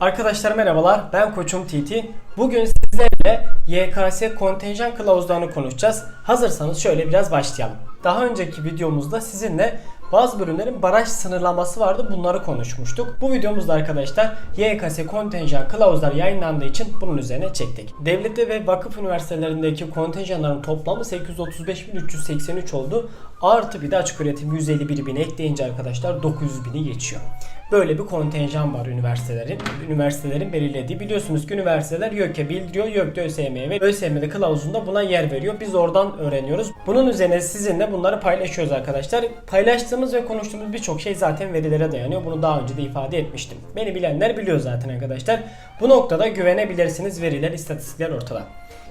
Arkadaşlar merhabalar ben Koçum TT. Bugün sizlerle YKS kontenjan kılavuzlarını konuşacağız. Hazırsanız şöyle biraz başlayalım. Daha önceki videomuzda sizinle bazı bölümlerin baraj sınırlaması vardı bunları konuşmuştuk. Bu videomuzda arkadaşlar YKS kontenjan kılavuzları yayınlandığı için bunun üzerine çektik. Devlette ve vakıf üniversitelerindeki kontenjanların toplamı 835.383 oldu. Artı bir de açık öğretim 151.000 ekleyince arkadaşlar 900.000'i geçiyor. Böyle bir kontenjan var üniversitelerin. Üniversitelerin belirlediği. Biliyorsunuz ki üniversiteler YÖK'e bildiriyor. YÖK de ÖSYM'ye ve ÖSYM'de kılavuzunda buna yer veriyor. Biz oradan öğreniyoruz. Bunun üzerine sizinle bunları paylaşıyoruz arkadaşlar. Paylaştığımız ve konuştuğumuz birçok şey zaten verilere dayanıyor. Bunu daha önce de ifade etmiştim. Beni bilenler biliyor zaten arkadaşlar. Bu noktada güvenebilirsiniz. Veriler, istatistikler ortada.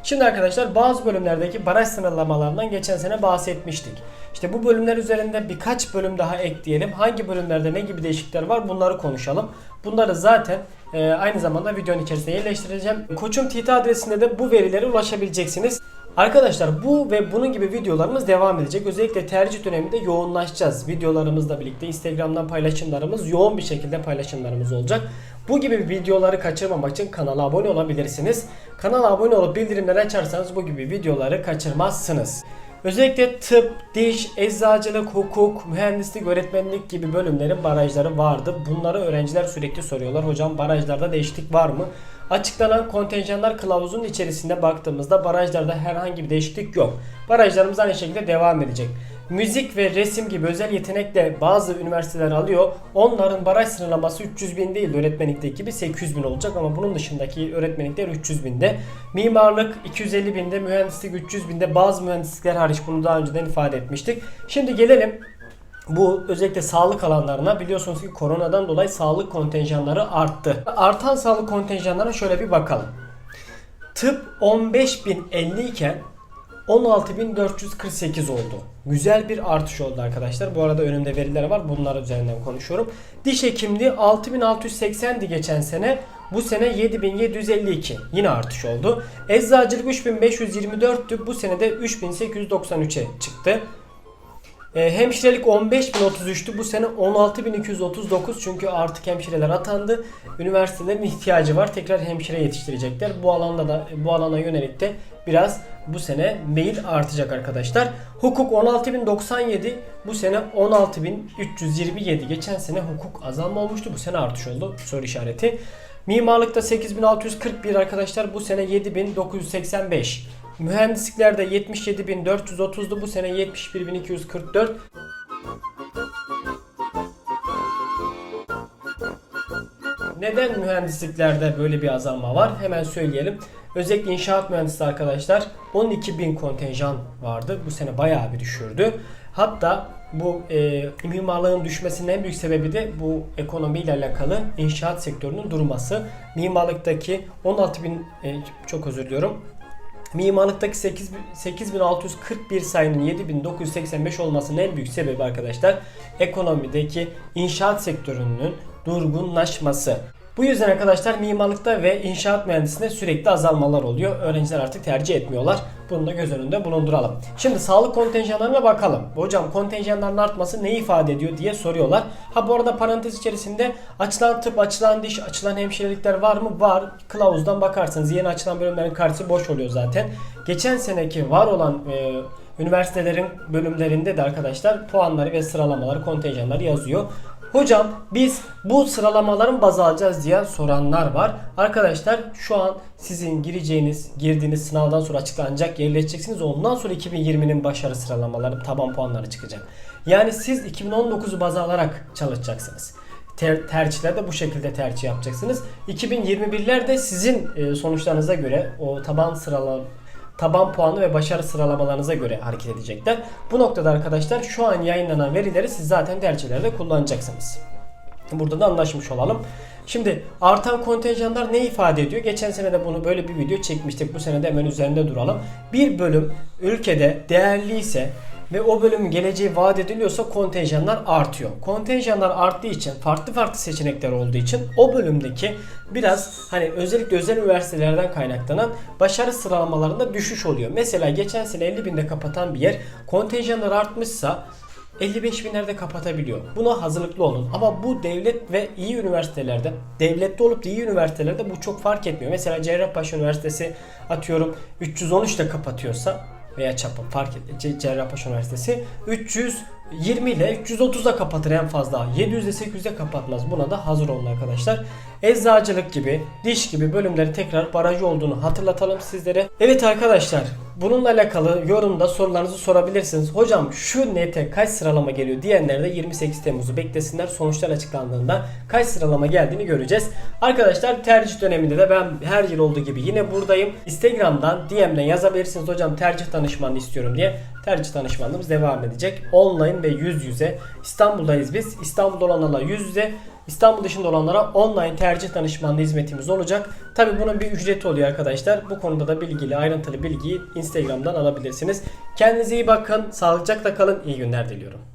Şimdi arkadaşlar bazı bölümlerdeki baraj sınırlamalarından geçen sene bahsetmiştik. İşte bu bölümler üzerinde birkaç bölüm daha ekleyelim. Hangi bölümlerde ne gibi değişiklikler var bunları konuşalım. Bunları zaten e, aynı zamanda videonun içerisine yerleştireceğim. Koçum TT adresinde de bu verilere ulaşabileceksiniz. Arkadaşlar bu ve bunun gibi videolarımız devam edecek. Özellikle tercih döneminde yoğunlaşacağız. Videolarımızla birlikte Instagram'dan paylaşımlarımız yoğun bir şekilde paylaşımlarımız olacak. Bu gibi videoları kaçırmamak için kanala abone olabilirsiniz. Kanala abone olup bildirimleri açarsanız bu gibi videoları kaçırmazsınız. Özellikle tıp, diş, eczacılık, hukuk, mühendislik, öğretmenlik gibi bölümlerin barajları vardı. Bunları öğrenciler sürekli soruyorlar. Hocam barajlarda değişiklik var mı? Açıklanan kontenjanlar kılavuzunun içerisinde baktığımızda barajlarda herhangi bir değişiklik yok. Barajlarımız aynı şekilde devam edecek. Müzik ve resim gibi özel yetenekle bazı üniversiteler alıyor. Onların baraj sınırlaması 300 bin değil öğretmenlikteki gibi 800 bin olacak ama bunun dışındaki öğretmenlikler 300 binde. Mimarlık 250 binde, mühendislik 300 binde bazı mühendislikler hariç bunu daha önceden ifade etmiştik. Şimdi gelelim bu özellikle sağlık alanlarına biliyorsunuz ki koronadan dolayı sağlık kontenjanları arttı. Artan sağlık kontenjanlarına şöyle bir bakalım. Tıp 15.050 iken 16.448 oldu. Güzel bir artış oldu arkadaşlar. Bu arada önümde veriler var. Bunlar üzerinden konuşuyorum. Diş hekimliği 6680'di geçen sene. Bu sene 7752. Yine artış oldu. Eczacılık 3524'tü. Bu sene de 3893'e çıktı. E, hemşirelik 15.033'tü. Bu sene 16.239 çünkü artık hemşireler atandı. Üniversitelerin ihtiyacı var. Tekrar hemşire yetiştirecekler. Bu alanda da bu alana yönelik de biraz bu sene mail artacak arkadaşlar. Hukuk 16.097 bu sene 16.327. Geçen sene hukuk azalma olmuştu. Bu sene artış oldu. Soru işareti. Mimarlıkta 8641 arkadaşlar bu sene 7985. Mühendisliklerde 77.430'du bu sene 71.244. Neden mühendisliklerde böyle bir azalma var? Hemen söyleyelim. Özellikle inşaat mühendisi arkadaşlar 12.000 kontenjan vardı. Bu sene bayağı bir düşürdü. Hatta bu e, mimarlığın düşmesinin en büyük sebebi de bu ekonomiyle alakalı inşaat sektörünün durması. Mimarlıktaki 16.000 e, çok özür diliyorum. Mimarlıktaki 8, 8641 sayının 7985 olmasının en büyük sebebi arkadaşlar ekonomideki inşaat sektörünün durgunlaşması. Bu yüzden arkadaşlar mimarlıkta ve inşaat mühendisliğinde sürekli azalmalar oluyor. Öğrenciler artık tercih etmiyorlar. Bunu da göz önünde bulunduralım. Şimdi sağlık kontenjanlarına bakalım. Hocam kontenjanların artması ne ifade ediyor diye soruyorlar. Ha bu arada parantez içerisinde açılan tıp, açılan diş, açılan hemşirelikler var mı? Var. Kılavuzdan bakarsanız yeni açılan bölümlerin karşısı boş oluyor zaten. Geçen seneki var olan e, üniversitelerin bölümlerinde de arkadaşlar puanları ve sıralamaları, kontenjanları yazıyor. Hocam biz bu sıralamaların baz alacağız diye soranlar var. Arkadaşlar şu an sizin gireceğiniz, girdiğiniz sınavdan sonra açıklanacak, yerleşeceksiniz. Ondan sonra 2020'nin başarı sıralamaları, taban puanları çıkacak. Yani siz 2019'u baz alarak çalışacaksınız. Ter, tercihler de bu şekilde tercih yapacaksınız. 2021'ler de sizin e, sonuçlarınıza göre o taban sıralama taban puanı ve başarı sıralamalarınıza göre hareket edecekler. Bu noktada arkadaşlar şu an yayınlanan verileri siz zaten tercihlerde kullanacaksınız. Burada da anlaşmış olalım. Şimdi artan kontenjanlar ne ifade ediyor? Geçen sene de bunu böyle bir video çekmiştik. Bu sene de hemen üzerinde duralım. Bir bölüm ülkede değerliyse ve o bölümün geleceği vaat ediliyorsa kontenjanlar artıyor. Kontenjanlar arttığı için farklı farklı seçenekler olduğu için o bölümdeki biraz hani özellikle özel üniversitelerden kaynaklanan başarı sıralamalarında düşüş oluyor. Mesela geçen sene 50 binde kapatan bir yer kontenjanlar artmışsa 55 binlerde kapatabiliyor. Buna hazırlıklı olun. Ama bu devlet ve iyi üniversitelerde, devlette olup da iyi üniversitelerde bu çok fark etmiyor. Mesela Cerrahpaşa Üniversitesi atıyorum 313'te kapatıyorsa veya çapı fark et. Cerrahpaşa Üniversitesi 320 ile 330'da kapatır en fazla. 700 ile 800'de kapatmaz. Buna da hazır olun arkadaşlar. Eczacılık gibi, diş gibi bölümleri tekrar barajı olduğunu hatırlatalım sizlere. Evet arkadaşlar, bununla alakalı yorumda sorularınızı sorabilirsiniz. Hocam şu nete kaç sıralama geliyor diyenler de 28 Temmuz'u beklesinler. Sonuçlar açıklandığında kaç sıralama geldiğini göreceğiz. Arkadaşlar tercih döneminde de ben her yıl olduğu gibi yine buradayım. Instagram'dan DM'den yazabilirsiniz hocam tercih danışmanı istiyorum diye. Tercih danışmanlığımız devam edecek. Online ve yüz yüze. İstanbul'dayız biz. İstanbul'da olanlarla yüz yüze. İstanbul dışında olanlara online tercih danışmanlığı hizmetimiz olacak. Tabi bunun bir ücreti oluyor arkadaşlar. Bu konuda da bilgili, ayrıntılı bilgiyi Instagram'dan alabilirsiniz. Kendinize iyi bakın, sağlıcakla kalın, iyi günler diliyorum.